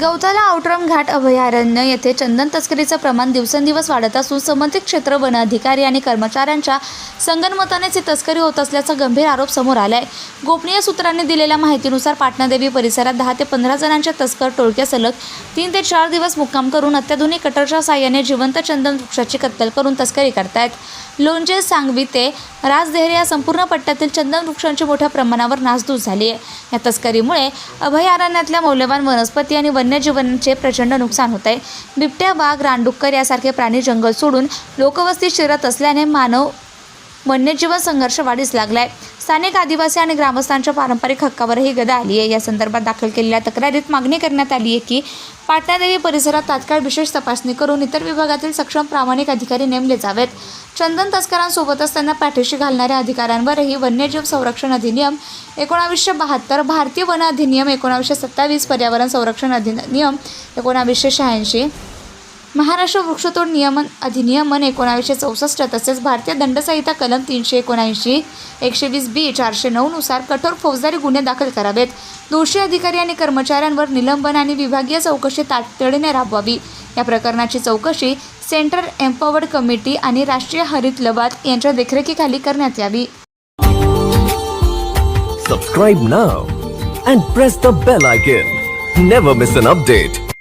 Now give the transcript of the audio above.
गवताला आउटरम घाट अभयारण्य. येथे चंदन तस्करीचं प्रमाण दिवसेंदिवस वाढत असून संबंधित क्षेत्र वन अधिकारी आणि कर्मचाऱ्यांच्या संगनमतानेच ही तस्करी होत असल्याचा गंभीर आरोप समोर आलाय. गोपनीय सूत्रांनी दिलेल्या माहितीनुसार पाटणादेवी परिसरात दहा ते पंधरा जणांच्या तस्कर टोळक्या सलग तीन ते चार दिवस मुक्काम करून अत्याधुनिक कटरच्या साह्याने जिवंत चंदन वृक्षाची कत्तल करून तस्करी करतायत. लोणजे सांगवी ते राजदेहरे या संपूर्ण पट्ट्यातील चंदन वृक्षांची मोठ्या प्रमाणावर नासधूस झाली आहे या तस्करीमुळे अभयारण्यातल्या मौल्यवान वनस्पती आणि वन्यजीवांचे प्रचंड नुकसान होत आहे. बिबट्या वाघ रानडुक्कर यासारखे प्राणी जंगल सोडून लोकवस्ती शिरत असल्याने मानव वन्यजीवन संघर्ष वाढीस लागलाय. स्थानिक आदिवासी आणि ग्रामस्थांच्या पारंपरिक हक्कावरही गदा आली आहे. या संदर्भात दाखल केलेल्या तक्रारीत मागणी करण्यात आली आहे की पाटणादेवी परिसरात तात्काळ विशेष तपासणी करून इतर विभागातील सक्षम प्रामाणिक अधिकारी नेमले जावेत. चंदन तस्करांसोबतच त्यांना पाठीशी घालणाऱ्या अधिकाऱ्यांवरही वन्यजीव संरक्षण अधिनियम एकोणावीसशे बहात्तर भारतीय वन अधिनियम एकोणावीसशे सत्तावीस पर्यावरण संरक्षण अधिनियम एकोणावीसशे शहाऐंशी महाराष्ट्र वृक्षतोड नियमन अधिनियमन एकोणावीसशे चौसष्ट तसेच भारतीय दंडसंहिता कलम तीनशे एकोणऐंशी एकशे वीस बी चारशे नऊनुसार कठोर फौजदारी गुन्हे दाखल करावेत. दोषी अधिकारी आणि कर्मचाऱ्यांवर निलंबन आणि विभागीय चौकशी तातडीने राबवावी. या प्रकरणाची चौकशी सेंट्रल एम्पॉवर्ड कमिटी आणि राष्ट्रीय हरित लवाद यांच्या देखरेखीखाली करण्यात यावी. Subscribe now and press the bell icon never miss an update